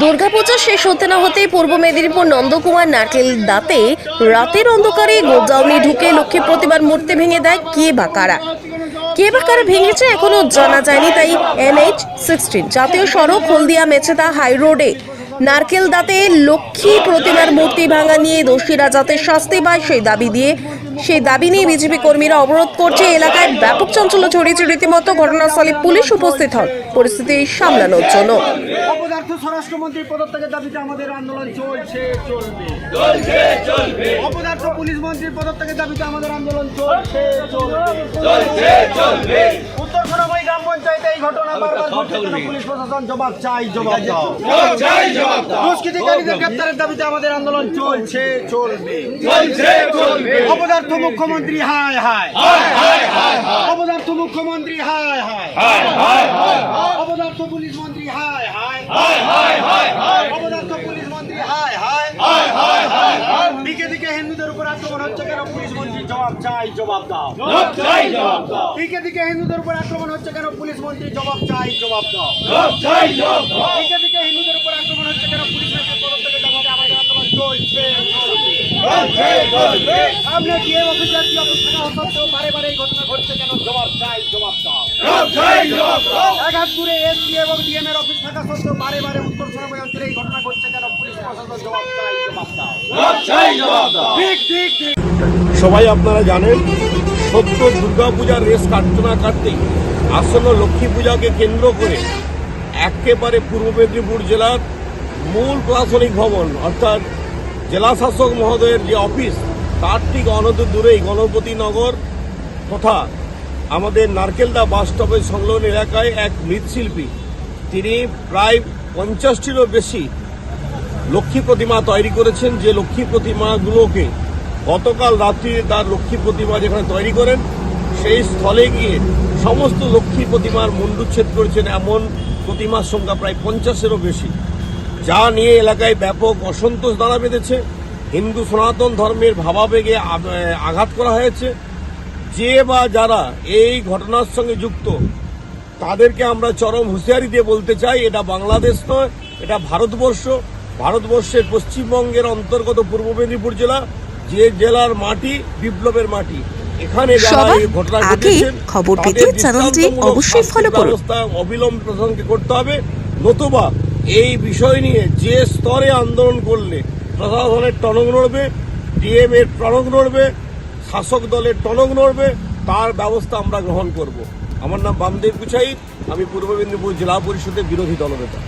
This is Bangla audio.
দুর্গাপূজা শেষ হতে না হতেই পূর্ব মেদিনীপুর নন্দকুমার নারকেল দাঁতে রাতের অন্ধকারে গোজাউনি ঢুকে লক্ষ্মী প্রতিমার মূর্তি ভেঙে দেয় কে বা কারা? কে বা কারা ভেঙেছে এখনও জানা যায়নি, তাই এনএইচ সিক্সটিন জাতীয় সড়ক হলদিয়া মেছেদা হাই রোডে নারকেল দাঁতে লক্ষ্মী প্রতিমার মূর্তি ভাঙা নিয়ে দোষীরা যাতে শাস্তি পায় সেই দাবি দিয়ে সেই দাবি নিয়ে বিজেপি কর্মীরা অবরোধ করছে এলাকায় ব্যাপক চাঞ্চল্য ছড়িয়েছে রীতিমতো। ঘটনাস্থলে পুলিশ উপস্থিত হন। পরিস্থিতি সামলানোর জন্য। অপদার্থ স্বরাষ্ট্রমন্ত্রী পদত্যাগের দাবিতে আমাদের আন্দোলন চলছে চলবে। চলবে। অপদার্থ পুলিশ মন্ত্রীর পদত্যাগের দাবিতে আমাদের আন্দোলন চলছে চলবে। চলবে। উত্তর ঘটনা বারবার ঘটছে কেন পুলিশ প্রশাসন জবাব চাই জবাব দাও। চাই জবাব দাও। দুষ্কৃতিকারীদের গ্রেপ্তারের দাবিতে আমাদের আন্দোলন চলছে চলবে। চলছে চলবে। অপদার্থ মুখ্যমন্ত্রী হায় হায়। হায় হায় অপদার্থ মুখ্যমন্ত্রী হায় হায়। হায় হায় অপদার্থ পুলিশ মন্ত্রী হায় হায়। হায় হায় অপদার্থ পুলিশ মন্ত্রী হায় হায়। দিকে দিকে হিন্দুদের উপর আক্রমণ হচ্ছে কেন? পুলিশ মন্ত্রী জবাব চাই জবাব দাও। চাই জবাব দাও। দিকে দিকে হিন্দুদের উপর আক্রমণ হচ্ছে কেন? পুলিশ মন্ত্রী জবাব চাই জবাব দাও। চাই জবাব দাও। দিকে দিকে হিন্দুদের উপর আক্রমণ হচ্ছে কেন? পুলিশ মন্ত্রী পদত্যাগের দাবিতে আমাদের আন্দোলন চলছে। চলবে। চলছে। চলবে সামনে গিয়ে অফিসার কি অফিস সত্ত্বেও বারে বারে এই ঘটনা ঘটছে কেন? জবাব চাই জবাব দাও। জবাব চাই জবাব দাও। একাত্তরে এসপি এবং ডিএম এর অফিস থাকা সত্ত্বেও বারে বারে উত্তর সোনাময় অঞ্চলে এই ঘটনা ঘটছে কেন? পুলিশ প্রশাসন জবাব চাই জবাব দাও। সবাই আপনারা জানেন, সত্য দুর্গাপূজার রেস কাটতে না কাটতেই আসন্ন লক্ষ্মী পূজাকে কেন্দ্র করে একেবারে পূর্ব মেদিনীপুর জেলার মূল প্রশাসনিক ভবন, অর্থাৎ জেলা শাসক মহোদয়ের যে অফিস, তার ঠিক অনদ দূরেই গণপতি নগর তথা আমাদের নারকেলদা বাস স্টপের সংলগ্ন এলাকায় এক মৃৎশিল্পী। তিনি প্রায় পঞ্চাশটিরও বেশি লক্ষ্মী প্রতিমা তৈরি করেছেন যে লক্ষ্মী প্রতিমাগুলোকে গতকাল রাত্রি তার লক্ষ্মী প্রতিমা যেখানে তৈরি করেন, সেই স্থলে গিয়ে সমস্ত লক্ষ্মী প্রতিমার মুন্ডুচ্ছেদ করেছেন এমন প্রতিমার সংখ্যা প্রায় পঞ্চাশেরও বেশি। যা নিয়ে এলাকায় ব্যাপক অসন্তোষ দাঁড়া বেঁধেছে। হিন্দু সনাতন ধর্মের ভাবাবেগে আঘাত করা হয়েছে। যে বা যারা এই ঘটনার সঙ্গে যুক্ত, তাদেরকে আমরা চরম হুঁশিয়ারি দিয়ে বলতে চাই, এটা বাংলাদেশ নয়, এটা ভারতবর্ষ। ভারতবর্ষের পশ্চিমবঙ্গের অন্তর্গত পূর্ব মেদিনীপুর জেলা যে জেলার মাটি বিপ্লবের মাটি। এখানে ঘটনা খবর পেতে চ্যানেলটি অবশ্যই follow করুন। ব্যবস্থা অবিলম্বে প্রশাসনকে করতে হবে। নতুবা এই বিষয় নিয়ে যে স্তরে আন্দোলন করলে প্রশাসনের টনক নড়বে ডিএম এর টনক নড়বে শাসক দলের টনক নড়বে তার ব্যবস্থা আমরা গ্রহণ করব। আমার নাম বামদেব কুচাই আমি পূর্ব মেদিনীপুর জেলা পরিষদের বিরোধী দলনেতা।